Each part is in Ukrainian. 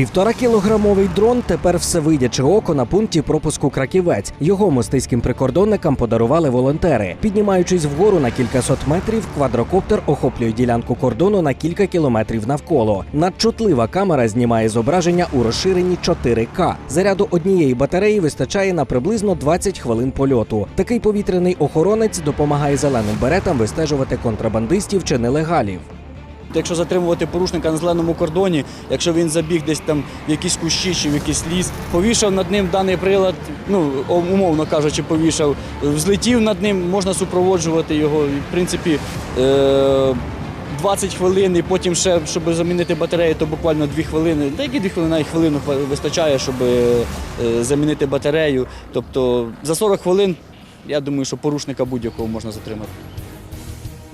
Півтора кілограмовий дрон тепер всевидяче око на пункті пропуску краківець. Його мостиським прикордонникам подарували волонтери. Піднімаючись вгору на кількасот метрів, квадрокоптер охоплює ділянку кордону на кілька кілометрів навколо. Надчутлива камера знімає зображення у розширенні 4К. Заряду однієї батареї вистачає на приблизно 20 хвилин польоту. Такий повітряний охоронець допомагає зеленим беретам вистежувати контрабандистів чи нелегалів. Якщо затримувати порушника на зеленому кордоні, якщо він забіг десь там в якісь кущі чи в якийсь ліс, повішав над ним даний прилад, ну умовно кажучи, повішав, взлетів над ним, можна супроводжувати його. В принципі, е- 20 хвилин, і потім ще, щоб замінити батарею, то буквально 2 хвилини. Та які 2 хвилини, навіть хвилину вистачає, щоб е, замінити батарею. Тобто за 40 хвилин, я думаю, що порушника будь-якого можна затримати.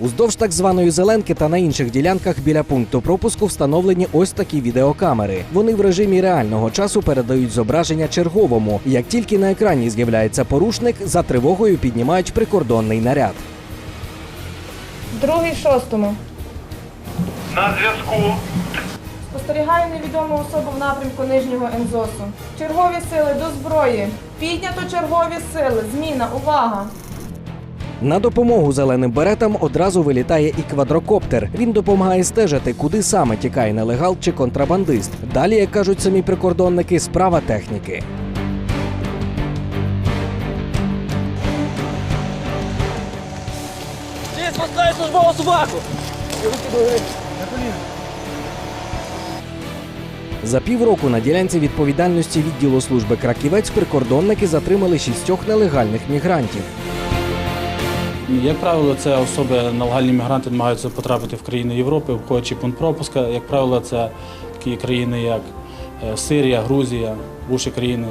Уздовж так званої зеленки та на інших ділянках біля пункту пропуску встановлені ось такі відеокамери. Вони в режимі реального часу передають зображення черговому. Як тільки на екрані з'являється порушник, за тривогою піднімають прикордонний наряд. Другий шостому. На зв'язку. Спостерігаю невідому особу в напрямку нижнього Ензосу. Чергові сили до зброї. Піднято чергові сили. Зміна. Увага! На допомогу зеленим беретам одразу вилітає і квадрокоптер. Він допомагає стежити, куди саме тікає нелегал чи контрабандист. Далі, як кажуть самі прикордонники, справа техніки. Ти спускай службову собаку! За півроку на ділянці відповідальності відділу служби краківець прикордонники затримали шістьох нелегальних мігрантів. Як правило, це особи нелегальні мігранти намагаються потрапити в країни Європи, входячи пункт пропуска. Як правило, це такі країни, як е, Сирія, Грузія, інші країни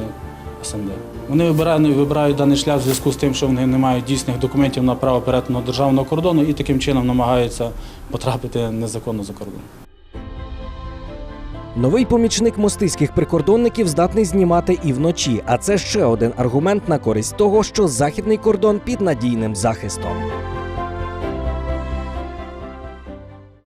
СНД. Вони вибирають, вибирають даний шлях в зв'язку з тим, що вони не мають дійсних документів на право перетину державного кордону і таким чином намагаються потрапити незаконно за кордон. Новий помічник мостиських прикордонників здатний знімати і вночі. А це ще один аргумент на користь того, що західний кордон під надійним захистом.